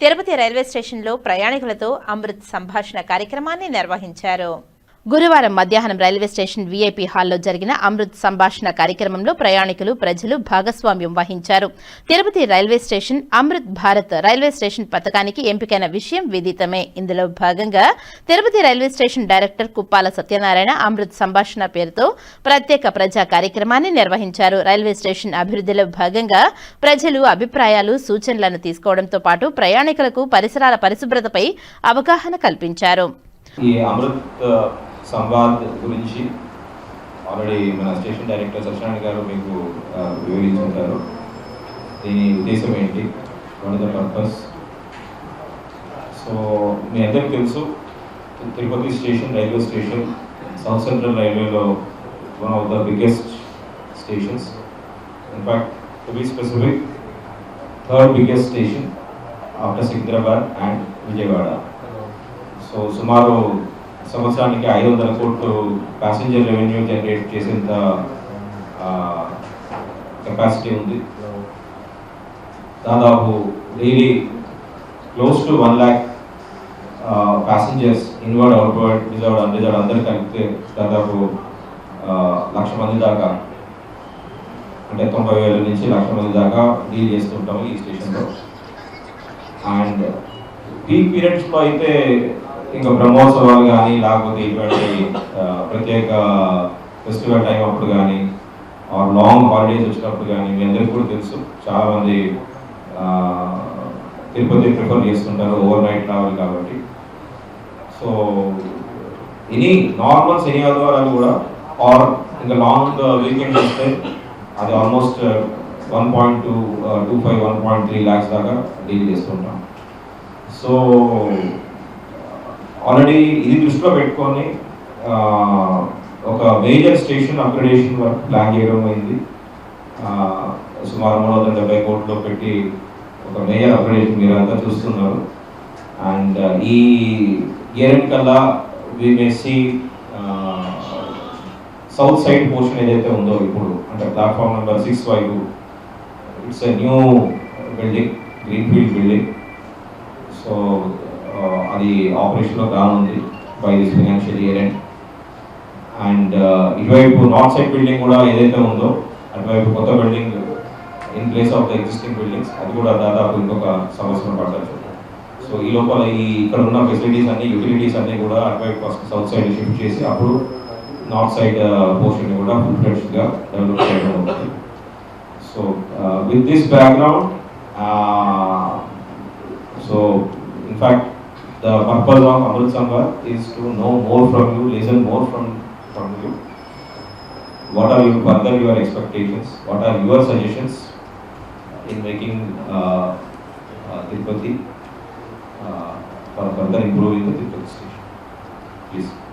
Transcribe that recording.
Tirupati railway స్టేషన్లో ప్రయాణికులతో అమృత్ సంభాషణ కార్యక్రమాన్ని నిర్వహించారు. గురువారం మధ్యాహ్నం రైల్వే స్టేషన్ వీఐపీ హాల్లో జరిగిన అమృత్ సంభాషణ కార్యక్రమంలో ప్రయాణికులు ప్రజలు భాగస్వామ్యం వహించారు. Tirupati railway station Amrit Bharat railway station పథకానికి ఎంపికైన విషయం విదితమే. ఇందులో భాగంగా Tirupati railway station director Kuppala Satyanarayana Amrit Sambhashana పేరుతో ప్రత్యేక ప్రజా కార్యక్రమాన్ని నిర్వహించారు. రైల్వే స్టేషన్ అభివృద్ధిలో భాగంగా ప్రజలు అభిప్రాయాలు సూచనలను తీసుకోవడంతో పాటు ప్రయాణికులకు పరిసరాల పరిశుభ్రతపై అవగాహన కల్పించారు. ఈ అమృత్ సంవాద్ గురించి. ఆల్రెడీ మన స్టేషన్ డైరెక్టర్ సత్యనారాయణ గారు మీకు వివరించుంటారు. దీని ఉద్దేశం ఏంటి? What is the purpose so మీ అందరికీ తెలుసు Tirupati station railway station south central రైల్వేలో one of the biggest stations in fact to be specific third biggest station after Secunderabad and Vijayawada so సుమారు సంవత్సరానికి ఐదు వందల కోట్లు ప్యాసింజర్ రెవెన్యూ జనరేట్ చేసేంత capacity ఉంది. దాదాపు daily close to one lakh passengers inward outward reserved unreserved అందరు కలిపితే దాదాపు లక్ష మంది దాకా అంటే తొంభై వేల నుంచి లక్ష మంది దాకా డీల్ చేస్తుంటాము ఈ స్టేషన్లో అండ్ పీక్ పీరియడ్స్లో అయితే ఇంకా బ్రహ్మోత్సవాలు కానీ లేకపోతే ఇటువంటి ప్రత్యేక ఫెస్టివల్ టైం అప్పుడు కానీ ఆర్ లాంగ్ హాలిడేస్ వచ్చినప్పుడు కానీ మీ అందరికీ కూడా తెలుసు. చాలామంది తిరుపతి ప్రిఫర్ చేస్తుంటారు ఓవర్ నైట్ ట్రావెల్ కాబట్టి. సో ఎనీ నార్మల్ శని ఆదివారాలు కూడా ఆర్ ఇంకా లాంగ్ వీకెండ్ వస్తే అది almost one point two two five one point three lakhs దాకా డీల్ చేస్తుంటాం. సో ఆల్రెడీ ఇది దృష్టిలో పెట్టుకొని ఒక major station upgradation work plan చేయడం అయింది. సుమారు మూడు వందల డెబ్బై కోట్లు పెట్టి ఒక మేజర్ అప్గ్రేడేషన్ మీరు అంతా చూస్తున్నారు. అండ్ ఈ ఇయర్ కల్లా we may south side portion ఏదైతే ఉందో ఇప్పుడు అంటే platform number six five it's a new building greenfield building so అది ఆపరేషన్లో కానుంది by this financial year and and ఇటువైపు నార్త్ సైడ్ బిల్డింగ్ కూడా ఏదైతే ఉందో అటువైపు కొత్త building in place of the existing buildings అది కూడా దాదాపు ఇంకొక సంవత్సరం పడతారు సో ఈ లోపల ఈ ఇక్కడ ఉన్న ఫెసిలిటీస్ అన్ని యూటిలిటీస్ అన్ని కూడా అటువైపు ఫస్ట్ సౌత్ సైడ్ షిఫ్ట్ చేసి అప్పుడు నార్త్ సైడ్ పోర్షన్ కూడా ఫుల్ ఫ్లెడ్జ్గా డెవలప్ చేయడం అవుతుంది. So with this background so in fact the purpose of Amrit Sangha is to know more from you, listen more from, from you. What are your what are your expectations? What are your suggestions in making uh, uh, Tirupati uh, for further improving the Tirupati station? Please.